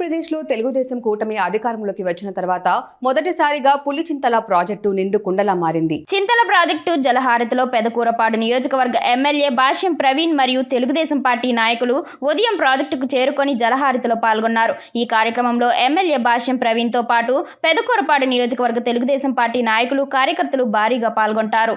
ఆంధ్రప్రదేశ్లో తెలుగుదేశం కూటమి అధికారంలోకి వచ్చిన తర్వాత మొదటిసారిగా పులిచింతల ప్రాజెక్టు నిండు కుండలా మారింది. చింతల ప్రాజెక్టు జలహారతిలో పెదకూరపాడు నియోజకవర్గ ఎమ్మెల్యే భాష్యం ప్రవీణ్ మరియు తెలుగుదేశం పార్టీ నాయకులు ఉదయం ప్రాజెక్టుకు చేరుకొని జలహారతిలో పాల్గొన్నారు. ఈ కార్యక్రమంలో ఎమ్మెల్యే భాష్యం ప్రవీణ్తో పాటు పెదకూరపాడు నియోజకవర్గ తెలుగుదేశం పార్టీ నాయకులు కార్యకర్తలు భారీగా పాల్గొంటారు.